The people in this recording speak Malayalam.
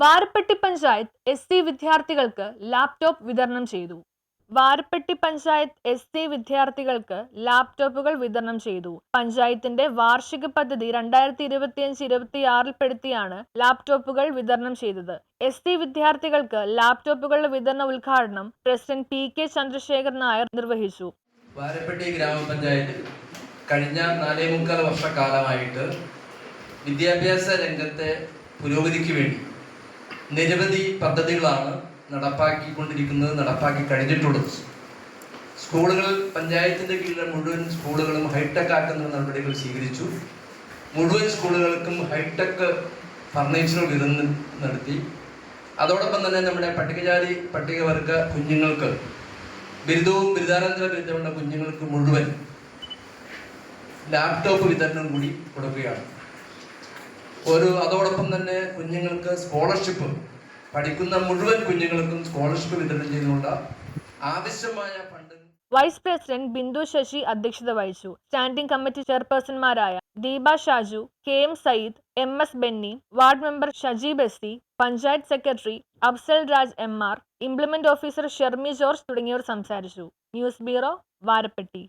Varappetty panchayat S C വിദ്യാർത്ഥികൾക്ക് ലാപ്ടോപ്പ് വിതരണം ചെയ്തു. വാരപ്പെട്ടി പഞ്ചായത്ത് എസ് സി വിദ്യാർത്ഥികൾക്ക് ലാപ്ടോപ്പുകൾ വിതരണം ചെയ്തു. പഞ്ചായത്തിന്റെ വാർഷിക പദ്ധതി രണ്ടായിരത്തി ഇരുപത്തിയഞ്ച് പെടുത്തിയാണ് ലാപ്ടോപ്പുകൾ വിതരണം ചെയ്തത്. എസ് സി വിദ്യാർത്ഥികൾക്ക് ലാപ്ടോപ്പുകളുടെ വിതരണ ഉദ്ഘാടനം president P K Chandrasekhar Nair നിർവഹിച്ചു. വാരപ്പെട്ടി ഗ്രാമപഞ്ചായത്ത് കഴിഞ്ഞ നാലേ മുക്കാൽ വർഷക്കാലമായിട്ട് വിദ്യാഭ്യാസ രംഗത്തെ പുരോഗതിക്ക് വേണ്ടി നിരവധി പദ്ധതികളാണ് നടപ്പാക്കിക്കൊണ്ടിരിക്കുന്നത് നടപ്പാക്കി കഴിഞ്ഞിട്ടുള്ളത് സ്കൂളുകൾ പഞ്ചായത്തിന്റെ കീഴിലെ മുഴുവൻ സ്കൂളുകളും ഹൈടെക് ആക്കുന്ന നടപടികൾ സ്വീകരിച്ചു. മുഴുവൻ സ്കൂളുകൾക്കും ഹൈടെക് ഫർണിച്ചറുകൾ വിതരണം നടത്തി. അതോടൊപ്പം തന്നെ നമ്മുടെ പട്ടികജാതി പട്ടികവർഗ കുഞ്ഞുങ്ങൾക്ക് ബിരുദവും ബിരുദാനന്തര ബിരുദമുള്ള കുഞ്ഞുങ്ങൾക്ക് മുഴുവൻ ലാപ്ടോപ്പ് വിതരണം കൂടി കൊടുക്കുകയാണ്. ഒരു അതോടൊപ്പം തന്നെ കുഞ്ഞുങ്ങൾക്ക് സ്കോളർഷിപ്പ് പഠിക്കുന്ന മുഴുവൻ കുഞ്ഞുങ്ങൾക്കും സ്കോളർഷിപ്പ് വിതരണം ചെയ്യുന്നുണ്ട്. ആവശ്യമായ fund vice president Bindu Sasi അധ്യക്ഷത വഹിച്ചു. Standing committee ചെയർപേഴ്സൺമാരായ Deepa Shaju K M Sayyid M S Benny ward member Shajeeb Basthi panchayat secretary Afsal Raj M R implement officer Shermi George തുടങ്ങിയവർ സംസാരിച്ചു. News bureau Varappetty.